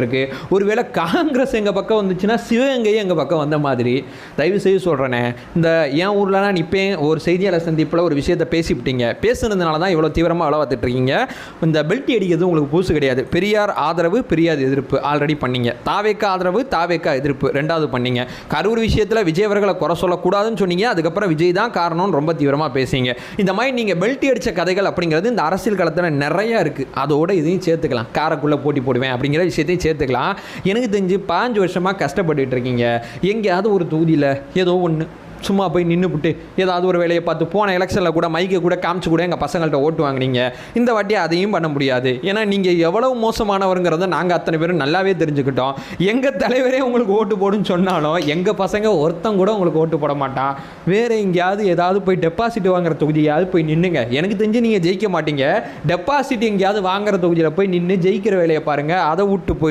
இருக்கு ஒருவேளை காங்கிரஸ் எங்கள் பக்கம் வந்துச்சுன்னா சிவகங்கையும் எங்கள் பக்கம் வந்த மாதிரி. தயவு செய்து சொல்கிறேனே இந்த என் ஊரில் நான் நிற்பேன் ஒரு செய்தியாளர் சந்திப்பில் ஒரு விஷயத்தை பேசிவிட்டீங்க. பேசுனதுனால தான் இவ்வளோ தீவிரமாக வேலை இருக்கீங்க இந்த பெல்ட் அடிக்கிறது உங்களுக்கு புதுசு கிடையாது. பெரியார் ஆதரவு பெரியார் எதிர்ப்பு ஆல்ரெடி பண்ணீங்க. தாவேக்கா ஆதரவு தாவேக்கா எதிர்ப்பு ரெண்டாவது பண்ணீங்க. கரூர் விஷயத்தில் விஜய் அவர்களை குறை சொல்லக்கூடாதுன்னு சொன்னீங்க. அதுக்கப்புறம் விஜய் தான் காரணம்னு ரொம்ப தீவிரமாக பேசிங்க இந்த மாதிரி நீங்கள் பெல்ட் அடித்த கதைகள் அப்படிங்கிறது இந்த அரசியல் களத்தில் நிறையா இருக்குது அதோட இதையும் சேர்த்துக்கலாம். காரைக்குள்ளே போட்டி போடுவேன் அப்படிங்கிற விஷயத்தையும் சேர்த்துக்கலாம். எனக்கு தெரிஞ்சு பாஞ்சு வருஷமாக கஷ்டப்பட்டுட்டு இருக்கீங்க எங்கேயாவது ஒரு தொகுதியில் ஏதோ ஒன்று சும்மா போய் நின்றுபிட்டு ஏதாவது ஒரு வேலையை பார்த்து போன எலெக்ஷனில் கூட மைக்கை கூட காமிச்சு கூட எங்கள் பசங்கள்ட்ட ஓட்டு வாங்குனீங்க. இந்த வாட்டி அதையும் பண்ண முடியாது. ஏன்னா நீங்கள் எவ்வளவு மோசமானவருங்கிறத நாங்கள் அத்தனை பேரும் நல்லாவே தெரிஞ்சுக்கிட்டோம். எங்கள் தலைவரே உங்களுக்கு ஓட்டு போடுன்னு சொன்னாலும் எங்கள் பசங்க ஒருத்தன் கூட உங்களுக்கு ஓட்டு போட மாட்டான். வேறு எங்கேயாவது ஏதாவது போய் டெபாசிட் வாங்குற தொகுதியாவது போய் நின்றுங்க எனக்கு தெரிஞ்சு நீங்கள் ஜெயிக்க மாட்டீங்க. டெபாசிட் எங்கேயாவது வாங்குற தொகுதியில் போய் நின்று ஜெயிக்கிற வேலையை பாருங்கள் அதை விட்டு போய்